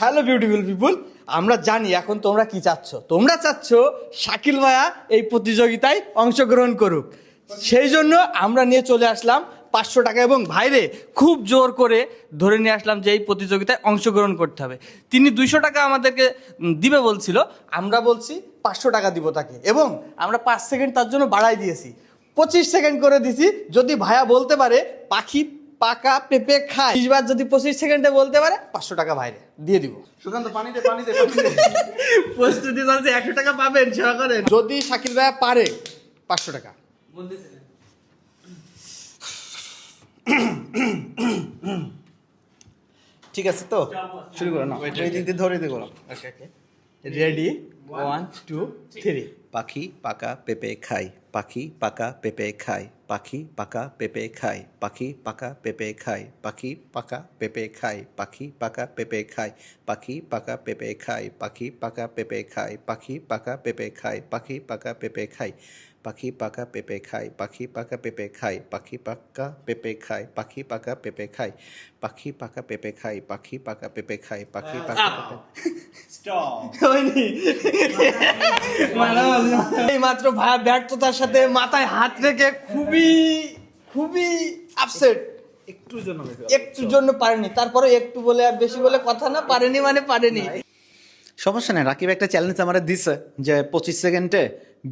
Hello beautiful পিপুল আমরা জানি এখন তোমরা কি চাচ্ছ। তোমরা চাচ্ছ শাকিল ভাইয়া এই প্রতিযোগিতায় অংশগ্রহণ করুক। সেই জন্য আমরা নিয়ে চলে আসলাম পাঁচশো টাকা এবং ভাইরে খুব জোর করে ধরে নিয়ে আসলাম যে এই প্রতিযোগিতায় অংশগ্রহণ করতে হবে। তিনি দুইশো টাকা আমাদেরকে দিবে বলছিল। আমরা বলছি পাঁচশো টাকা দিব তাকে। এবং আমরা পাঁচ সেকেন্ড তার জন্য বাড়াই দিয়েছি। পঁচিশ সেকেন্ড করে দিছি। যদি ভাইয়া বলতে পারে, পাখি পাকা পেঁপে খায়। বার যদি পঁচিশ সেকেন্ডে বলতে পারে পাঁচশো টাকা বাইরে। দিয়ে দিব। সুকান্ত পানিতে পানিতে প্রস্তুতি চলছে একশো টাকা পাবেন সেবা করেন। যদি শাকিল ভাইয়া পারে পাঁচশো টাকা। ঠিক আছে তো? শুরু করো না এই দিক দিয়ে ধরে দিয়ে করো। রেডি ওয়ান টু থ্রি পাখি পাকা পেঁপে খায় পাখি পাকা পেঁপে খায় পাখি পাকা পেঁপে খায় পাখি পাকা পেঁপে খায় পাখি পাকা পেঁপে খায় পাখি পাকা পেঁপে খায় পাখি পাকা পেঁপে খায় পাখি পাকা পেঁপে খায় পাখি পাকা পেঁপে খায় পাখি পাকা পেঁপে খায় পাখি পাকা পেঁপে খায় পাখি পাকা পেঁপে খায় পাখি পাকা পেঁপে খায় পাখি পাকা পেঁপে খায় পাখি পাকা পেঁপে খায় পাখি পাকা পেঁপে খায় পাখি পাকা পেঁপে এই মাত্র ভাইয়া ব্যর্থতার সাথে মাথায় হাত রেখে খুবই খুবই আপসেট একটুর জন্য একটুর জন্য পারেনি। তারপরে একটু বলে আর বেশি বলে কথা না পারেনি মানে পারেনি। সমস্যা নেই রাকিব একটা চ্যালেঞ্জ আমার দিছে যে পঁচিশ সেকেন্ডে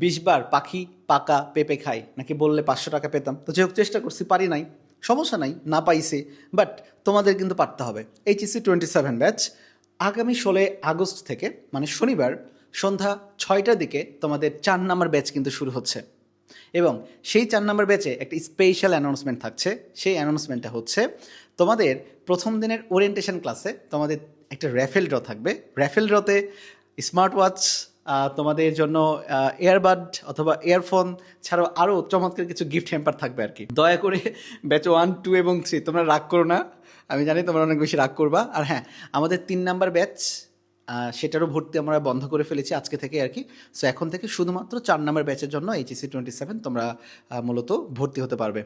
বিশ বার পাখি পাকা পেঁপে খাই নাকি বললে পাঁচশো টাকা পেতাম। তো যেহেতু চেষ্টা করছি পারি নাই। সমস্যা নাই না পাইছি বাট তোমাদের কিন্তু পারতে হবে। এইচএসসি টোয়েন্টি সেভেন ব্যাচ আগামী ষোলোই আগস্ট থেকে মানে শনিবার সন্ধ্যা ছয়টার দিকে তোমাদের চার নাম্বার ব্যাচ কিন্তু শুরু হচ্ছে। এবং সেই চার নাম্বার ব্যাচে একটা স্পেশাল অ্যানাউন্সমেন্ট থাকছে। সেই অ্যানাউন্সমেন্টটা হচ্ছে তোমাদের প্রথম দিনের ওরিয়েন্টেশন ক্লাসে তোমাদের একটা র্যাফেল ড্র থাকবে। র্যাফেল ড্রতে স্মার্ট ওয়াচ তোমাদের জন্য এয়ারবাড অথবা ইয়ারফোন ছাড়াও আরও চমৎকার কিছু গিফট হ্যাম্পার থাকবে আর কি। দয়া করে ব্যাচ ওয়ান টু এবং থ্রি তোমরা রাগ করো না। আমি জানি তোমরা অনেক বেশি রাগ করবা। আর হ্যাঁ আমাদের তিন নাম্বার ব্যাচ সেটারও ভর্তি আমরা বন্ধ করে ফেলেছি আজকে থেকে আর কি। সো এখন থেকে শুধুমাত্র চার নাম্বার ব্যাচের জন্য এইচএসি টোয়েন্টি সেভেন তোমরা মূলত ভর্তি হতে পারবে।